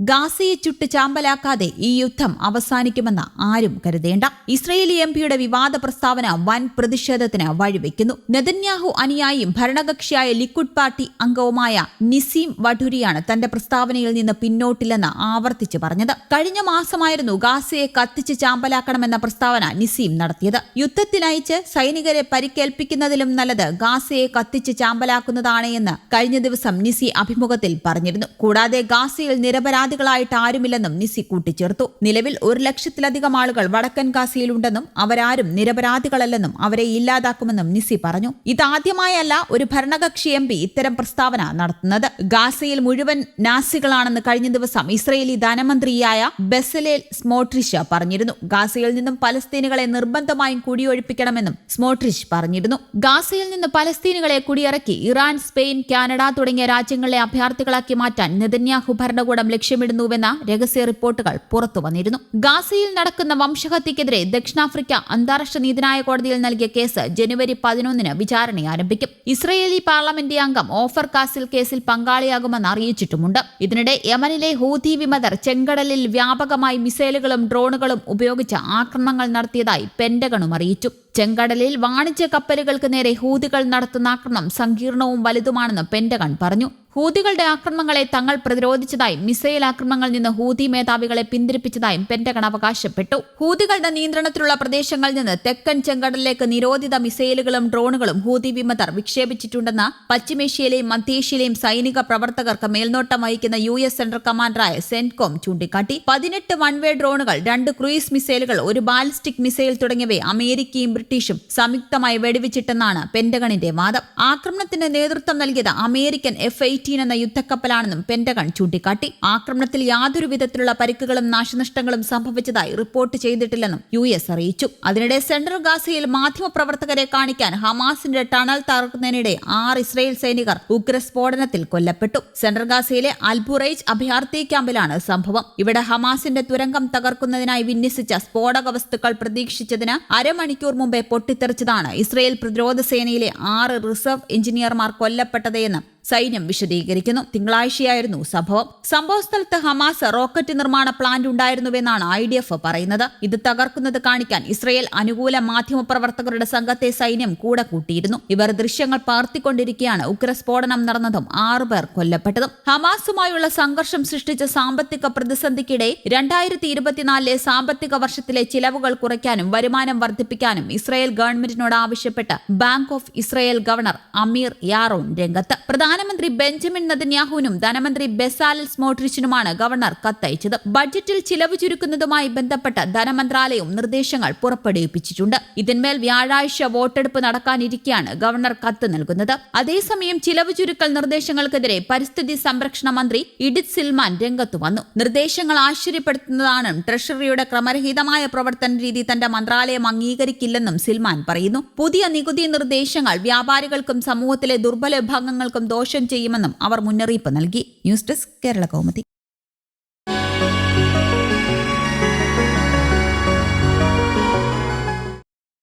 ഗാസയെ ചുട്ട് ചാമ്പലാക്കാതെ ഈ യുദ്ധം അവസാനിക്കുമെന്ന് ആരും കരുതേണ്ട. ഇസ്രയേലി എം പിയുടെ വിവാദ പ്രസ്താവന വൻ പ്രതിഷേധത്തിന് വഴിവെക്കുന്നു. നെതന്യാഹു അനുയായിയും ഭരണകക്ഷിയായ ലിക്വിഡ് പാർട്ടി അംഗവുമായ നിസീം വഠുരിയാണ് തന്റെ പ്രസ്താവനയിൽ നിന്ന് പിന്നോട്ടില്ലെന്ന് ആവർത്തിച്ച് പറഞ്ഞത്. കഴിഞ്ഞ മാസമായിരുന്നു ഗാസയെ കത്തിച്ച് ചാമ്പലാക്കണമെന്ന പ്രസ്താവന നിസീം നടത്തിയത്. യുദ്ധത്തിനയച്ച് സൈനികരെ പരിക്കേൽപ്പിക്കുന്നതിലും നല്ലത് ഗാസയെ കത്തിച്ച് ചാമ്പലാക്കുന്നതാണ് എന്ന് കഴിഞ്ഞ ദിവസം നിസി അഭിമുഖത്തിൽ പറഞ്ഞിരുന്നു. കൂടാതെ ഗാസയിൽ നിരപരാധികളായിട്ട് ആരുമില്ലെന്നും നിസി കൂട്ടിച്ചേർത്തു. നിലവിൽ ഒരു ലക്ഷത്തിലധികം ആളുകൾ വടക്കൻ ഗാസയിലുണ്ടെന്നും അവരാരും നിരപരാധികളല്ലെന്നും അവരെ ഇല്ലാതാക്കുമെന്നും നിസി പറഞ്ഞു. ഇതാദ്യമായല്ല ഒരു ഭരണകക്ഷി എം പി ഇത്തരം പ്രസ്താവന നടത്തുന്നത്. ഗാസയിൽ മുഴുവൻ നാസികളാണെന്ന് കഴിഞ്ഞ ദിവസം ഇസ്രയേലി ധനമന്ത്രിയായ ബെസലേൽ സ്മോട്രിഷ് പറഞ്ഞിരുന്നു. ഗാസയിൽ നിന്നും പലസ്തീനുകളെ നിർബന്ധമായും കുടിയൊഴിപ്പിക്കണമെന്നും സ്മോട്രിഷ് പറഞ്ഞിരുന്നു. ഗാസയിൽ നിന്ന് പലസ്തീനുകളെ കുടിയിറക്കി ഇറാൻ സ്പെയിൻ കാനഡ തുടങ്ങിയ രാജ്യങ്ങളിലെ അഭയാർത്ഥികളാക്കി മാറ്റാൻ നെതന്യാഹു ഭരണകൂടം ലക്ഷ്യമിടുന്നുവെന്ന രഹസ്യ റിപ്പോർട്ടുകൾ പുറത്തു വന്നിരുന്നു. ഗാസയിൽ നടക്കുന്ന വംശഹത്യക്കെതിരെ ദക്ഷിണാഫ്രിക്ക അന്താരാഷ്ട്ര നീതിന്യായ കോടതിയിൽ നൽകിയ കേസ് ജനുവരി പതിനൊന്നിന് വിചാരണ ആരംഭിക്കും. ഇസ്രയേലി പാർലമെന്റ് അംഗം ഓഫർ കാസിൽ കേസിൽ പങ്കാളിയാകുമെന്ന് അറിയിച്ചിട്ടുമുണ്ട്. ഇതിനിടെ യമനിലെ ഹൂതി വിമതർ ചെങ്കടലിൽ വ്യാപകമായി മിസൈലുകളും ഡ്രോണുകളും ഉപയോഗിച്ച് ആക്രമണങ്ങൾ നടത്തിയതായി പെന്റഗണും അറിയിച്ചു. ചെങ്കടലിൽ വാണിജ്യ കപ്പലുകൾക്ക് നേരെ ഹൂതികൾ നടത്തുന്ന ആക്രമണം സങ്കീർണവും വലുതുമാണെന്ന് പെന്റഗൺ പറഞ്ഞു. ഹൂതികളുടെ ആക്രമണങ്ങളെ തങ്ങൾ പ്രതിരോധിച്ചതായും മിസൈൽ ആക്രമണങ്ങളിൽ നിന്ന് ഹൂതി മേധാവികളെ പിന്തിരിപ്പിച്ചതായും പെന്റഗൺ അവകാശപ്പെട്ടു. ഹൂതികളുടെ നിയന്ത്രണത്തിലുള്ള പ്രദേശങ്ങളിൽ നിന്ന് തെക്കൻ ചെങ്കടലിലേക്ക് നിരോധിത മിസൈലുകളും ഡ്രോണുകളും ഹൂതി വിമതർ വിക്ഷേപിച്ചിട്ടുണ്ടെന്ന് പശ്ചിമേഷ്യയിലെയും മധ്യേഷ്യയിലെയും സൈനിക പ്രവർത്തകർക്ക് മേൽനോട്ടം വഹിക്കുന്ന യു എസ് സെൻട്രൽ കമാൻഡറായ സെൻകോം ചൂണ്ടിക്കാട്ടി. പതിനെട്ട് വൺവേ ഡ്രോണുകൾ രണ്ട് ക്രൂയിസ് മിസൈലുകൾ ഒരു ബാലിസ്റ്റിക് മിസൈൽ തുടങ്ങിയവയെ അമേരിക്കയും ബ്രിട്ടീഷും സംയുക്തമായി വെടിവെച്ചിട്ടെന്നാണ് പെന്റഗണിന്റെ വാദം. ആക്രമണത്തിന് നേതൃത്വം നൽകിയത് അമേരിക്കൻ എഫ് എയ്റ്റീൻ എന്ന യുദ്ധക്കപ്പലാണെന്നും പെന്റഗൺ ചൂണ്ടിക്കാട്ടി. ആക്രമണത്തിൽ യാതൊരു വിധത്തിലുള്ള പരിക്കുകളും നാശനഷ്ടങ്ങളും സംഭവിച്ചതായി റിപ്പോർട്ട് ചെയ്തിട്ടില്ലെന്നും യു എസ് അറിയിച്ചു. അതിനിടെ സെൻട്രൽ ഗാസയിൽ മാധ്യമപ്രവർത്തകരെ കാണിക്കാൻ ഹമാസിന്റെ ടണൽ തകർക്കുന്നതിനിടെ ആറ് ഇസ്രയേൽ സൈനികർ ഉഗ്രസ്ഫോടനത്തിൽ കൊല്ലപ്പെട്ടു. സെൻട്രൽ ഗാസയിലെ അൽബുറൈജ് അഭയാർത്ഥി ക്യാമ്പിലാണ് സംഭവം. ഇവിടെ ഹമാസിന്റെ തുരങ്കം തകർക്കുന്നതിനായി വിന്യസിച്ച സ്ഫോടക വസ്തുക്കൾ പ്രതീക്ഷിച്ചതിന് അരമണിക്കൂർ മുമ്പേ പൊട്ടിത്തെറിച്ചതാണ് ഇസ്രയേൽ പ്രതിരോധ സേനയിലെ ആറ് റിസർവ് എഞ്ചിനീയർമാർ കൊല്ലപ്പെട്ടതെന്ന് സൈന്യം വിശദീകരിക്കുന്നു. തിങ്കളാഴ്ചയായിരുന്നു സംഭവം. സംഭവസ്ഥലത്ത് ഹമാസ് റോക്കറ്റ് നിർമ്മാണ പ്ലാന്റ് ഉണ്ടായിരുന്നുവെന്നാണ് ഐ ഡി എഫ് പറയുന്നത്. ഇത് തകർക്കുന്നത് കാണിക്കാൻ ഇസ്രയേൽ അനുകൂല മാധ്യമപ്രവർത്തകരുടെ സംഘത്തെ സൈന്യം കൂടെ കൂട്ടിയിരുന്നു. ഇവർ ദൃശ്യങ്ങൾ പകർത്തിക്കൊണ്ടിരിക്കെയാണ് ഉഗ്രസ്ഫോടനം നടന്നതും ആറുപേർ കൊല്ലപ്പെട്ടതും. ഹമാസുമായുള്ള സംഘർഷം സൃഷ്ടിച്ച സാമ്പത്തിക പ്രതിസന്ധിക്കിടെ രണ്ടായിരത്തി ഇരുപത്തിനാലിലെ സാമ്പത്തിക വർഷത്തിലെ ചിലവുകൾ കുറയ്ക്കാനും വരുമാനം വർദ്ധിപ്പിക്കാനും ഇസ്രയേൽ ഗവൺമെന്റിനോട് ആവശ്യപ്പെട്ട് bank of Israel governor Amir Yaron രംഗത്ത്. പ്രധാനമന്ത്രി ബെഞ്ചമിൻ നദന്യാഹുവിനും ധനമന്ത്രി ബെസാലൽ സ്മോട്രിച്ചിനുമാണ് ഗവർണർ കത്തയച്ചത്. ബഡ്ജറ്റിൽ ചിലവ് ചുരുക്കുന്നതുമായി ബന്ധപ്പെട്ട് ധനമന്ത്രാലയം നിർദ്ദേശങ്ങൾ പുറപ്പെടുവിപ്പിച്ചിട്ടുണ്ട്. ഇതിന്മേൽ വ്യാഴാഴ്ച വോട്ടെടുപ്പ് നടക്കാനിരിക്കെയാണ് ഗവർണർ കത്ത് നൽകുന്നത്. അതേസമയം ചിലവ് ചുരുക്കൽ നിർദ്ദേശങ്ങൾക്കെതിരെ പരിസ്ഥിതി സംരക്ഷണ മന്ത്രി ഇഡിത് സിൽമാൻ രംഗത്തു വന്നു. നിർദ്ദേശങ്ങൾ ആശ്ചര്യപ്പെടുത്തുന്നതാണെന്നും ട്രഷറിയുടെ ക്രമരഹിതമായ പ്രവർത്തന രീതി തന്റെ മന്ത്രാലയം അംഗീകരിക്കില്ലെന്നും സിൽമാൻ പറയുന്നു. പുതിയ നികുതി നിർദ്ദേശങ്ങൾ വ്യാപാരികൾക്കും സമൂഹത്തിലെ ദുർബല വിഭാഗങ്ങൾക്കും ദോഷം ചെയ്യുമെന്നും അവർ മുന്നറിയിപ്പ് നൽകി. News desk Kerala Kaumudi.